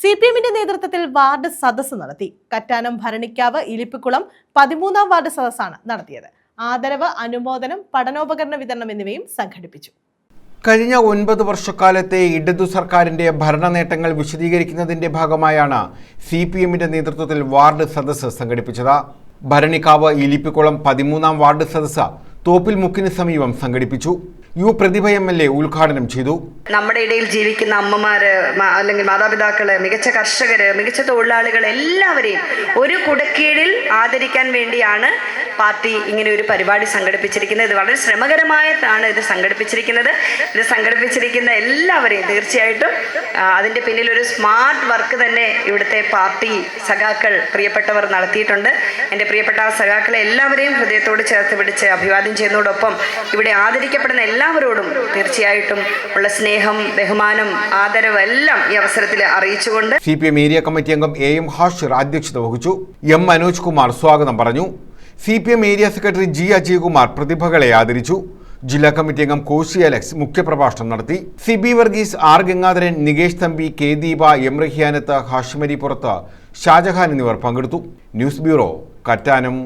C P എമ്മിന്റെ നേതൃത്വത്തിൽ ward സദസ്സ് നടത്തി. കറ്റാനം ഭരണിക്കാവ് ഇലിപ്പിക്കുളം പതിമൂന്നാം വാർഡ് സദസ്സാണ് നടത്തിയത്. ആദരവ് അനുമോദനം പഠനോപകരണ വിതരണം എന്നിവയും സംഘടിപ്പിച്ചു. കഴിഞ്ഞ ഒൻപത് വർഷക്കാലത്തെ ഇടതു സർക്കാരിന്റെ ഭരണ നേട്ടങ്ങൾ വിശദീകരിക്കുന്നതിന്റെ ഭാഗമായാണ് സി പി എമ്മിന്റെ നേതൃത്വത്തിൽ വാർഡ് സദസ്സ് സംഘടിപ്പിച്ചത്. ഭരണിക്കാവ് ഇലിപ്പിക്കുളം പതിമൂന്നാം വാർഡ് സദസ്സ് തോപ്പിൽ മുക്കിന് സമീപം സംഘടിപ്പിച്ചു. U Prathibha M L A ഉദ്ഘാടനം ചെയ്തു. നമ്മുടെ ഇടയിൽ ജീവിക്കുന്ന അമ്മമാര് അല്ലെങ്കിൽ മാതാപിതാക്കൾ മികച്ച കർഷകര് മികച്ച തൊഴിലാളികൾ എല്ലാവരെയും ഒരു കുടക്കീഴിൽ ആദരിക്കാൻ വേണ്ടിയാണ് പാർട്ടി ഇങ്ങനെ ഒരു പരിപാടി സംഘടിപ്പിച്ചിരിക്കുന്നത്. ഇത് വളരെ ശ്രമകരമായിട്ടാണ് ഇത് സംഘടിപ്പിച്ചിരിക്കുന്നത്. ഇത് സംഘടിപ്പിച്ചിരിക്കുന്ന എല്ലാവരെയും തീർച്ചയായിട്ടും അതിന്റെ പിന്നിൽ ഒരു സ്മാർട്ട് വർക്ക് തന്നെ ഇവിടുത്തെ പാർട്ടി സഖാക്കൾ പ്രിയപ്പെട്ടവർ നടത്തിയിട്ടുണ്ട്. എന്റെ പ്രിയപ്പെട്ട സഖാക്കളെ എല്ലാവരെയും ഹൃദയത്തോട് ചേർത്ത് പിടിച്ച് അഭിവാദ്യം ചെയ്യുന്നതോടൊപ്പം ഇവിടെ ആദരിക്കപ്പെടുന്ന എല്ലാവരോടും തീർച്ചയായിട്ടും ഉള്ള സ്നേഹം ബഹുമാനം ആദരവ് എല്ലാം ഈ അവസരത്തിൽ അറിയിച്ചുകൊണ്ട് C P M area committee അംഗം എ എം ഹാഷിർ അധ്യക്ഷത വഹിച്ചു. എം മനോജ് കുമാർ സ്വാഗതം പറഞ്ഞു. C P M area secretary G Ajaykumar പ്രതിഭകളെ ആദരിച്ചു. ജില്ലാ കമ്മിറ്റി അംഗം കോശി അലക്സ് മുഖ്യപ്രഭാഷണം നടത്തി. Siby Varghese R Gangadharan Nikesh Thampi K Deepa M Rahiyanath ഹാഷിമരി പുറത്ത് ഷാജഹാൻ എന്നിവർ പങ്കെടുത്തു. News bureau Kattanam.